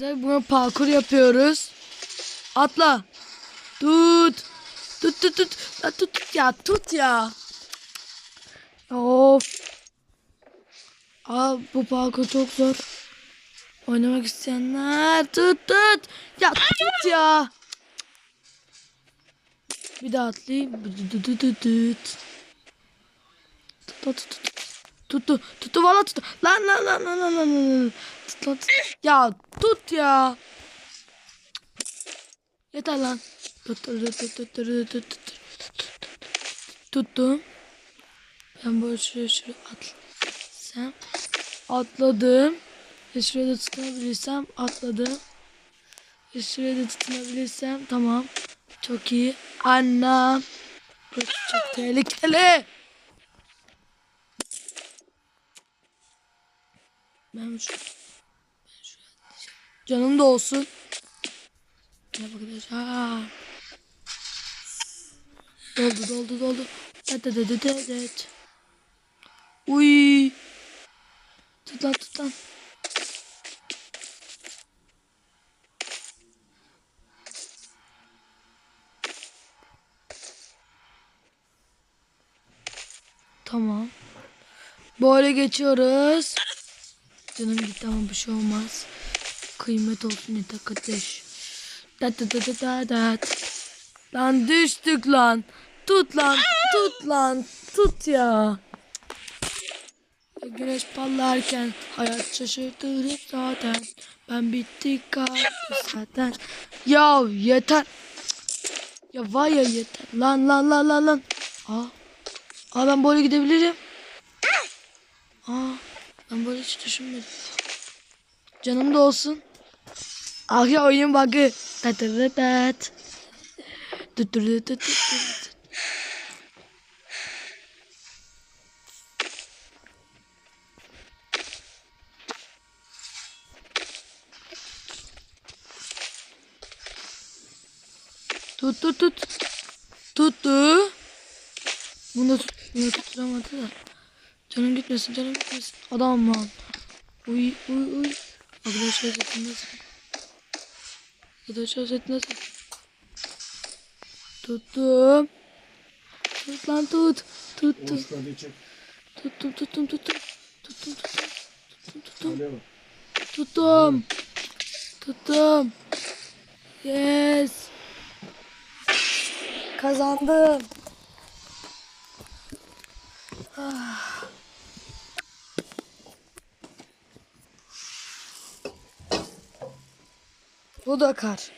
Buna parkur yapıyoruz. Atla. Tut. Tut tut tut. Ya tut ya tut ya. Of. Aa bu parkur çok zor. Oynamak isteyenler tut tut. Ya tut ya. Bir daha atlayayım. Tut tut tut. Tut tut tut. Tuttu. Tuttu valla tuttu. Lan lan lan lan lan lan lan. Tut lan tut. Ya tut ya. Yeter lan. Tut tut tut tut tut tut tut tut. Tuttum. Ben böyle şuraya şuraya atlasam. Atladım. Ve şuraya da tutunabilirsem atladım. Ve şuraya da tutunabilirsem tamam. Çok iyi. Burası çok tehlikeli. Ben şu, ben şu Canım da olsun. Ne bakacağız? Doldu doldu doldu. Evet evet evet evet, evet. Uy. Tut lan tut lan. Tamam. Böyle geçiyoruz. Canım gitti ama bir şey olmaz. Kıymet olsun yeter kardeş. Dat dat dat dat dat dat. Lan düştük lan. Tut lan. Tut lan. Tut ya. Güneş parlarken hayat şaşırtır zaten. Ben bittik kaldım zaten. Ya yeter. Ya vay ya yeter. Lan lan lan lan lan. Aa. Aa ben böyle gidebilirim. Aa. Ben böyle hiç düşünmedim. Canım da olsun. Ah ya oyun bug'ı. Tat tat tat tut tut tut tut. Tut tut tut. Tuttu. Bunu tut, bunu tutturamadı da. Canım gitmesin, canım gitmesin. Adam lan. Uy uy uy. Arkadaşlar zaten nasıl? Arkadaşlar zaten nasıl? Tuttum. Tut lan tut. Hadi çık. Tuttum tuttum tuttum. Tuttum tuttum. Tuttum tuttum. Tuttum. Tuttum. Yes. Kazandım. Ah. Bu da kar.